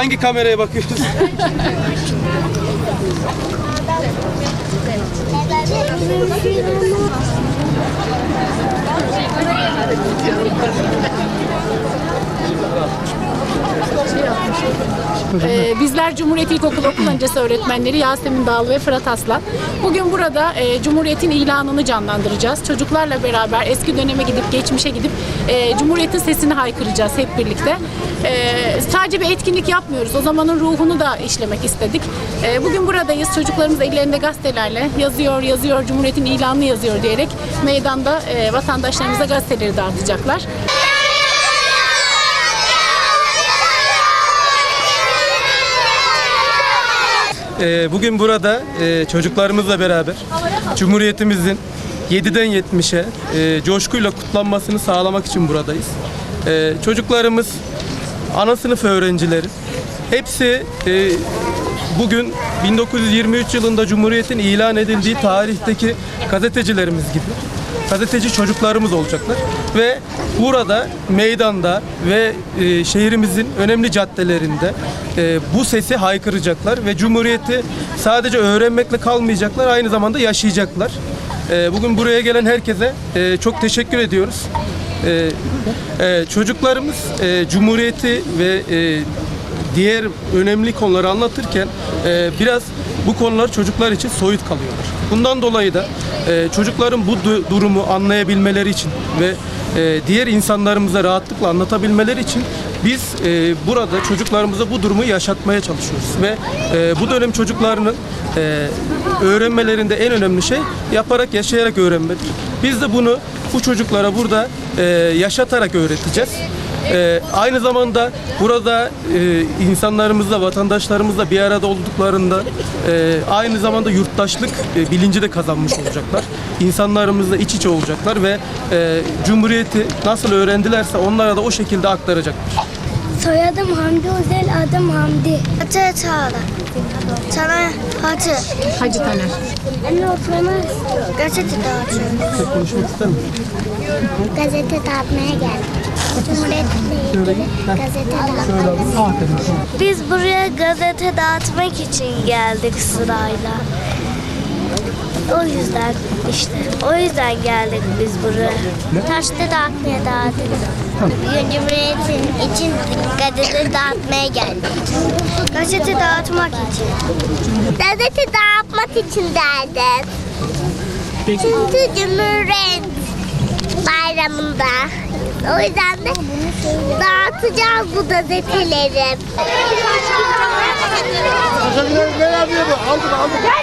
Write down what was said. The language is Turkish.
Hangi kameraya bakıyorsun? Ee, bizler Cumhuriyet İlkokulu Okul Öncesi öğretmenleri Yasemin Dağlı ve Fırat Aslan. Bugün burada e, Cumhuriyet'in ilanını canlandıracağız. Çocuklarla beraber eski döneme gidip geçmişe gidip e, Cumhuriyet'in sesini haykıracağız hep birlikte. E, sadece bir etkinlik yapmıyoruz. O zamanın ruhunu da işlemek istedik. E, bugün buradayız. Çocuklarımız ellerinde gazetelerle yazıyor, yazıyor, Cumhuriyet'in ilanını yazıyor diyerek meydanda e, vatandaşlarımıza gazeteleri dağıtacaklar. Ee, bugün burada e, çocuklarımızla beraber Cumhuriyetimizin 7'den 70'e e, coşkuyla kutlanmasını sağlamak için buradayız. E, çocuklarımız ana sınıf öğrencileri. Hepsi bugün 1923 yılında Cumhuriyet'in ilan edildiği tarihteki gazetecilerimiz gibi gazeteci çocuklarımız olacaklar ve burada meydanda ve e, şehrimizin önemli caddelerinde e, bu sesi haykıracaklar ve Cumhuriyeti sadece öğrenmekle kalmayacaklar aynı zamanda yaşayacaklar. E, bugün buraya gelen herkese e, çok teşekkür ediyoruz. E, e, çocuklarımız e, Cumhuriyeti ve e, diğer önemli konuları anlatırken e, biraz bu konular çocuklar için soyut kalıyorlar. Bundan dolayı da e, çocukların bu du- durumu anlayabilmeleri için ve e, diğer insanlarımıza rahatlıkla anlatabilmeleri için biz e, burada çocuklarımıza bu durumu yaşatmaya çalışıyoruz ve e, bu dönem çocuklarının e, öğrenmelerinde en önemli şey yaparak yaşayarak öğrenmedir. Biz de bunu bu çocuklara burada e, yaşatarak öğreteceğiz. Ee, aynı zamanda burada e, insanlarımızla, vatandaşlarımızla bir arada olduklarında e, aynı zamanda yurttaşlık e, bilinci de kazanmış olacaklar. İnsanlarımızla iç içe olacaklar ve e, Cumhuriyeti nasıl öğrendilerse onlara da o şekilde aktaracaklar. Soyadım Hamdi Özel, adım Hamdi. Hacı Çağla. Sana Hacı. Hacı Taner. Anne oturma gazete dağıtıyorum. Konuşmak ister misin? Gazete dağıtmaya geldik. Gazete Biz buraya gazete dağıtmak için geldik sırayla. O yüzden işte, o yüzden geldik biz buraya. Taşta dağıtmaya dağıttık. Bugün Cumhuriyet'in için gazete dağıtmaya geldik. Gazete dağıtmak için. Gazete dağıtmak için geldik. Çünkü Cumhuriyet bayramında. O yüzden de dağıtacağız bu gazeteleri. Gel gel